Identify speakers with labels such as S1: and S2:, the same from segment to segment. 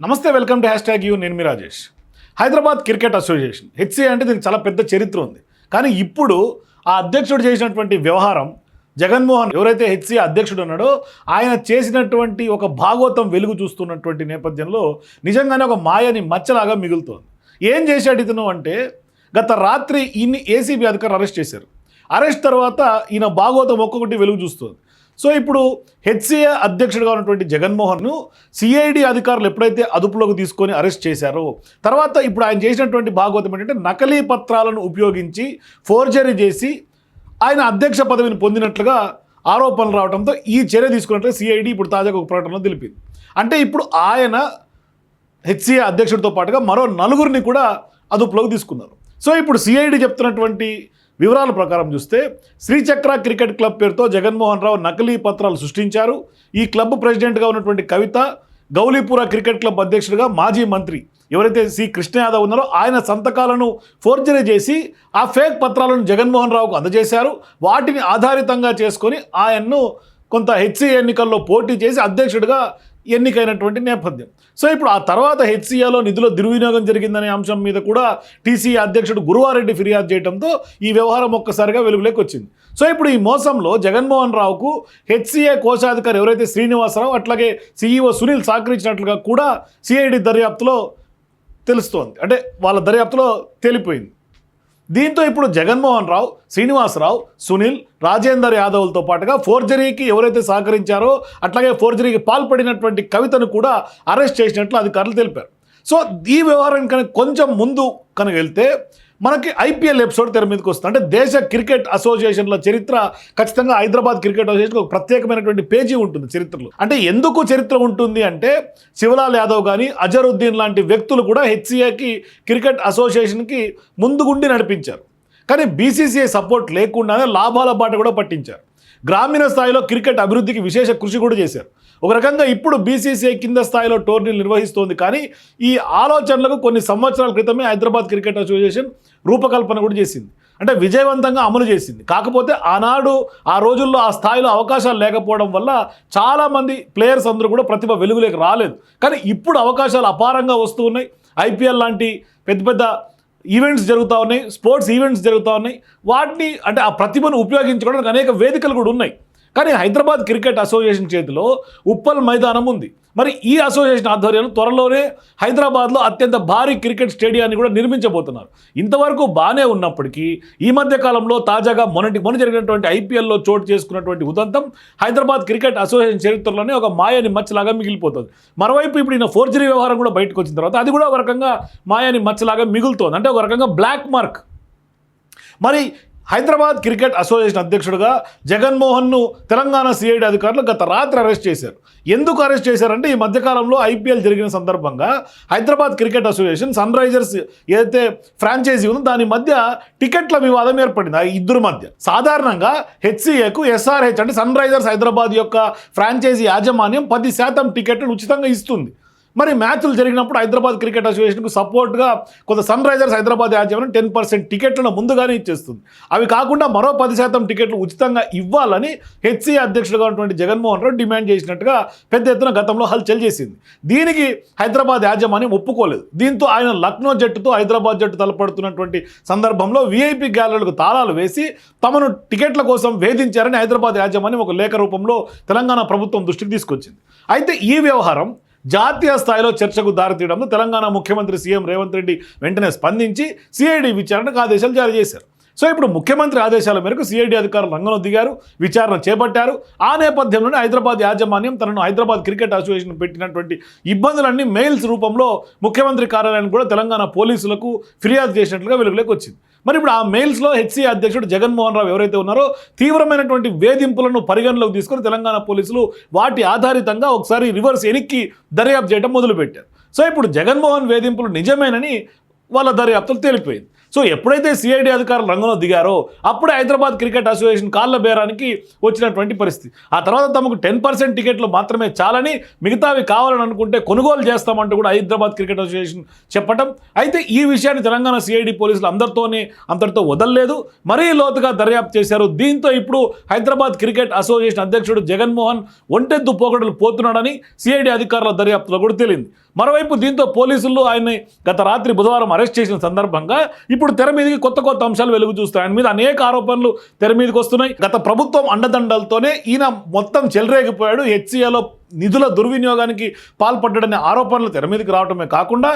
S1: నమస్తే welcome to hashtag U. నేను మీ Rajesh. Hyderabad cricket association HCA అంటే దీనికి చాలా పెద్ద చరిత్ర ఉంది. కానీ ఇప్పుడు ఆ అధ్యక్షుడు చేసినటువంటి వ్యవహారం జగన్మోహన్ ఎవరైతే హెచ్సిఏ అధ్యక్షుడు ఉన్నాడో ఆయన చేసినటువంటి ఒక భాగోతం వెలుగు చూస్తున్నటువంటి నేపథ్యంలో నిజంగానే ఒక మాయని మచ్చలాగా మిగులుతోంది. ఏం చేశాడు ఇతను అంటే గత రాత్రి ఈయన్ని ఏసీబీ అధికారులు అరెస్ట్ చేశారు. అరెస్ట్ తర్వాత ఈయన భాగోతం ఒక్కొక్కటి వెలుగు చూస్తుంది. సో ఇప్పుడు హెచ్సిఏ అధ్యక్షుడిగా ఉన్నటువంటి జగన్మోహన్ను సిఐడి అధికారులు ఎప్పుడైతే అదుపులోకి తీసుకొని అరెస్ట్ చేశారో తర్వాత ఇప్పుడు ఆయన చేసినటువంటి భాగవతం ఏంటంటే నకిలీ పత్రాలను ఉపయోగించి ఫోర్జరీ చేసి ఆయన అధ్యక్ష పదవిని పొందినట్లుగా ఆరోపణలు రావడంతో ఈ చర్య తీసుకున్నట్లు సిఐడి ఇప్పుడు తాజాగా ఒక ప్రకటనలో తెలిపింది. అంటే ఇప్పుడు ఆయన హెచ్సిఏ అధ్యక్షుడితో పాటుగా మరో నలుగురిని కూడా అదుపులోకి తీసుకున్నారు. సో ఇప్పుడు సిఐడి చెప్తున్నటువంటి వివరాల ప్రకారం చూస్తే శ్రీచక్ర క్రికెట్ క్లబ్ పేరుతో జగన్మోహన్ రావు నకిలీ పత్రాలు సృష్టించారు. ఈ క్లబ్ ప్రెసిడెంట్గా ఉన్నటువంటి కవిత గౌలీపుర క్రికెట్ క్లబ్ అధ్యక్షుడిగా మాజీ మంత్రి ఎవరైతే సి కృష్ణ యాదవ్ ఉన్నారో ఆయన సంతకాలను ఫోర్జరీ చేసి ఆ ఫేక్ పత్రాలను జగన్మోహన్ రావుకు అందజేశారు. వాటిని ఆధారితంగా చేసుకొని ఆయన్ను కొంత హెచ్సి ఎన్నికల్లో పోటీ చేసి అధ్యక్షుడిగా ఎన్నికైనటువంటి నేపథ్యం. సో ఇప్పుడు ఆ తర్వాత హెచ్సిఏలో నిధుల దుర్వినియోగం జరిగిందనే అంశం మీద కూడా టీసీ అధ్యక్షుడు గురువారెడ్డి ఫిర్యాదు చేయడంతో ఈ వ్యవహారం ఒక్కసారిగా వెలుగులోకి వచ్చింది. సో ఇప్పుడు ఈ మోసంలో జగన్మోహన్ రావుకు హెచ్సిఏ కోశాధికారి ఎవరైతే శ్రీనివాసరావు అట్లాగే సీఈఓ సునీల్ సహకరించినట్లుగా కూడా సిఐడి దర్యాప్తులో తెలుస్తోంది. అంటే వాళ్ళ దర్యాప్తులో తేలిపోయింది. దీంతో ఇప్పుడు జగన్మోహన్ రావు శ్రీనివాసరావు సునీల్ రాజేందర్ యాదవ్లతో పాటుగా ఫోర్జరీకి ఎవరైతే సహకరించారో అట్లాగే ఫోర్జరీకి పాల్పడినటువంటి కవితను కూడా అరెస్ట్ చేసినట్లు అధికారులు తెలిపారు. సో ఈ వ్యవహారం కనుక కొంచెం ముందు కనుక వెళ్తే మనకి ఐపీఎల్ ఎపిసోడ్ తెర మీదకి వస్తుంది. అంటే దేశ క్రికెట్ అసోసియేషన్ల చరిత్ర ఖచ్చితంగా హైదరాబాద్ క్రికెట్ అసోసియేషన్ ఒక ప్రత్యేకమైనటువంటి పేజీ ఉంటుంది చరిత్రలో. అంటే ఎందుకు చరిత్ర ఉంటుంది అంటే శివలాల్ యాదవ్ కానీ అజరుద్దీన్ లాంటి వ్యక్తులు కూడా హెచ్సిఏకి క్రికెట్ అసోసియేషన్కి ముందుగుండి నడిపించారు. కానీ బీసీసీఐ సపోర్ట్ లేకుండానే లాభాల బాట కూడా పట్టించారు. గ్రామీణ స్థాయిలో క్రికెట్ అభివృద్ధికి విశేష కృషి కూడా చేశారు. ఒక రకంగా ఇప్పుడు బీసీసీఐ కింద స్థాయిలో టోర్నీలు నిర్వహిస్తోంది. కానీ ఈ ఆలోచనలకు కొన్ని సంవత్సరాల క్రితమే హైదరాబాద్ క్రికెట్ అసోసియేషన్ రూపకల్పన కూడా చేసింది. అంటే విజయవంతంగా అమలు చేసింది. కాకపోతే ఆనాడు ఆ రోజుల్లో ఆ స్థాయిలో అవకాశాలు లేకపోవడం వల్ల చాలామంది ప్లేయర్స్ అందరూ కూడా ప్రతిభ వెలుగులోకి రాలేదు. కానీ ఇప్పుడు అవకాశాలు అపారంగా వస్తూ ఉన్నాయి. ఐపీఎల్ లాంటి పెద్ద పెద్ద ఈవెంట్స్ జరుగుతూ ఉన్నాయి స్పోర్ట్స్ ఈవెంట్స్ జరుగుతూ ఉన్నాయి. వాటిని అంటే ఆ ప్రతిభను ఉపయోగించుకోవడానికి అనేక వేదికలు కూడా ఉన్నాయి. కానీ హైదరాబాద్ క్రికెట్ అసోసియేషన్ చేతిలో ఉప్పల్ మైదానం ఉంది. మరి ఈ అసోసియేషన్ ఆధ్వర్యంలో త్వరలోనే హైదరాబాద్లో అత్యంత భారీ క్రికెట్ స్టేడియాన్ని కూడా నిర్మించబోతున్నారు. ఇంతవరకు బాగానే ఉన్నప్పటికీ ఈ మధ్య కాలంలో తాజాగా మొన్నటి మొన్న జరిగినటువంటి ఐపీఎల్లో చోటు చేసుకున్నటువంటి ఉదంతం హైదరాబాద్ క్రికెట్ అసోసియేషన్ చరిత్రలోనే ఒక మాయని మచ్చలాగా మిగిలిపోతుంది. మరోవైపు ఇప్పుడు ఈయన ఫోర్జరీ వ్యవహారం కూడా బయటకు వచ్చిన తర్వాత అది కూడా ఒక రకంగా మాయని మచ్చలాగా మిగులుతోంది. అంటే ఒక రకంగా బ్లాక్ మార్క్ మరి హైదరాబాద్ క్రికెట్ అసోసియేషన్ అధ్యక్షుడిగా జగన్మోహన్ను తెలంగాణ సిఐడి అధికారులు గత రాత్రి అరెస్ట్ చేశారు. ఎందుకు అరెస్ట్ చేశారంటే ఈ మధ్యకాలంలో ఐపీఎల్ జరిగిన సందర్భంగా Hyderabad cricket association Sunrisers ఏదైతే ఫ్రాంచైజీ ఉందో దాని మధ్య టికెట్ల వివాదం ఏర్పడింది. ఆ ఇద్దరు మధ్య. సాధారణంగా హెచ్సిఏకు ఎస్ఆర్హెచ్ అంటే సన్ రైజర్స్ హైదరాబాద్ యొక్క ఫ్రాంచైజీ యాజమాన్యం పది శాతం టికెట్లు ఉచితంగా ఇస్తుంది. మరి మ్యాచ్లు జరిగినప్పుడు హైదరాబాద్ క్రికెట్ అసోసియేషన్కు సపోర్ట్గా కొంత సన్ రైజర్స్ హైదరాబాద్ యాజమాన్యం టెన్ పర్సెంట్ టికెట్లను ముందుగానే ఇచ్చేస్తుంది. అవి కాకుండా మరో పది శాతం టికెట్లు ఉచితంగా ఇవ్వాలని హెచ్సీ అధ్యక్షుడుగా ఉన్నటువంటి జగన్మోహన్ రెడ్డి డిమాండ్ చేసినట్టుగా పెద్ద ఎత్తున గతంలో హల్చల్ చేసింది. దీనికి హైదరాబాద్ యాజమాన్యం ఒప్పుకోలేదు. దీంతో ఆయన లక్నో జట్టుతో హైదరాబాద్ జట్టు తలపడుతున్నటువంటి సందర్భంలో వీఐపీ గ్యాలరీలకు తాళాలు వేసి తమను టికెట్ల కోసం వేధించారని హైదరాబాద్ యాజమాన్యం ఒక లేఖ రూపంలో తెలంగాణ ప్రభుత్వం దృష్టికి తీసుకొచ్చింది. అయితే ఈ వ్యవహారం జాతీయ స్థాయిలో చర్చకు దారితీయడంతో తెలంగాణ ముఖ్యమంత్రి సీఎం రేవంత్ రెడ్డి వెంటనే స్పందించి సిఐడి విచారణకు ఆదేశాలు జారీ చేశారు. సో ఇప్పుడు ముఖ్యమంత్రి ఆదేశాల మేరకు సిఐడి అధికారులు రంగంలో దిగారు విచారణ చేపట్టారు. ఆ నేపథ్యంలోనే హైదరాబాద్ యాజమాన్యం తనను హైదరాబాద్ క్రికెట్ అసోసియేషన్ పెట్టినటువంటి ఇబ్బందులన్నీ మెయిల్స్ రూపంలో ముఖ్యమంత్రి కార్యాలయానికి కూడా తెలంగాణ పోలీసులకు ఫిర్యాదు చేసినట్లుగా వెలుగులోకి వచ్చింది. మరి ఇప్పుడు ఆ మెయిల్స్లో హెచ్సీ అధ్యక్షుడు జగన్మోహన్ రావు ఎవరైతే ఉన్నారో తీవ్రమైనటువంటి వేధింపులను పరిగణలోకి తీసుకొని తెలంగాణ పోలీసులు వాటి ఆధారితంగా ఒకసారి రివర్స్ ఎనిక్కి దర్యాప్తు చేయడం మొదలుపెట్టారు. సో ఇప్పుడు జగన్మోహన్ వేధింపులు నిజమేనని వాళ్ళ దర్యాప్తులు తేలిపోయింది. సో ఎప్పుడైతే సిఐడి అధికారులు రంగంలో దిగారో అప్పుడే హైదరాబాద్ క్రికెట్ అసోసియేషన్ కాళ్ళ బేరానికి వచ్చినటువంటి పరిస్థితి. ఆ తర్వాత తమకు టెన్ పర్సెంట్ టికెట్లు మాత్రమే చాలని మిగతావి కావాలని అనుకుంటే కొనుగోలు చేస్తామంటూ కూడా హైదరాబాద్ క్రికెట్ అసోసియేషన్ చెప్పటం. అయితే ఈ విషయాన్ని తెలంగాణ సిఐడి పోలీసులు అందరితోనే అంతటితో వదలలేదు. మరీ లోతుగా దర్యాప్తు చేశారు. దీంతో ఇప్పుడు హైదరాబాద్ క్రికెట్ అసోసియేషన్ అధ్యక్షుడు జగన్మోహన్ ఒంటెద్దు పోకడలు పోతున్నాడని సిఐడి అధికారుల దర్యాప్తులో కూడా తేలింది. మరోవైపు దీంతో పోలీసులు ఆయన్ని గత రాత్రి బుధవారం అరెస్ట్ చేసిన సందర్భంగా ఇప్పుడు తెర మీదకి కొత్త కొత్త అంశాలు వెలుగు చూస్తాయి. ఆయన మీద అనేక ఆరోపణలు తెర మీదకి వస్తున్నాయి. గత ప్రభుత్వం అండదండలతోనే ఈయన మొత్తం చెలరేగిపోయాడు. హెచ్సిఏలో నిధుల దుర్వినియోగానికి పాల్పడ్డాడనే ఆరోపణలు తెర మీదకి రావడమే కాకుండా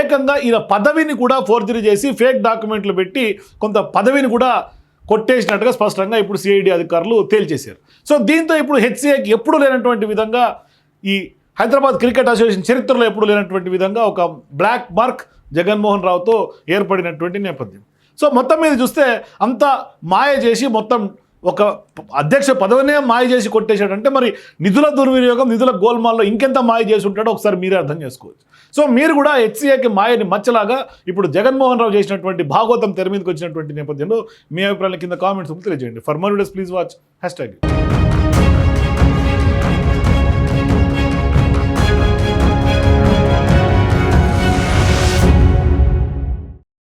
S1: ఏకంగా ఈయన పదవిని కూడా ఫోర్జరీ చేసి ఫేక్ డాక్యుమెంట్లు పెట్టి కొంత పదవిని కూడా కొట్టేసినట్టుగా స్పష్టంగా ఇప్పుడు సిఐడి అధికారులు తేల్చేశారు. సో దీంతో ఇప్పుడు హెచ్సిఏకి ఎప్పుడు లేనటువంటి విధంగా ఈ హైదరాబాద్ క్రికెట్ అసోసియేషన్ చరిత్రలో ఎప్పుడు లేనటువంటి విధంగా ఒక బ్లాక్ మార్క్ జగన్మోహన్ రావుతో ఏర్పడినటువంటి నేపథ్యం. సో మొత్తం మీద చూస్తే అంత మాయ చేసి మొత్తం ఒక అధ్యక్ష పదవినే మాయ చేసి కొట్టేశాడంటే మరి నిధుల దుర్వినియోగం నిధుల గోల్మాల్లో ఇంకెంత మాయ చేసి ఉంటాడో ఒకసారి మీరే అర్థం చేసుకోవచ్చు. సో మీరు కూడా హెచ్సీఏకి మాయని మచ్చలాగా ఇప్పుడు జగన్మోహన్ రావు చేసినటువంటి భాగవతం తెర మీదకి వచ్చినటువంటి నేపథ్యంలో మీ అభిప్రాయాల కింద కామెంట్స్ తెలియజేయండి. For more videos please watch hashtag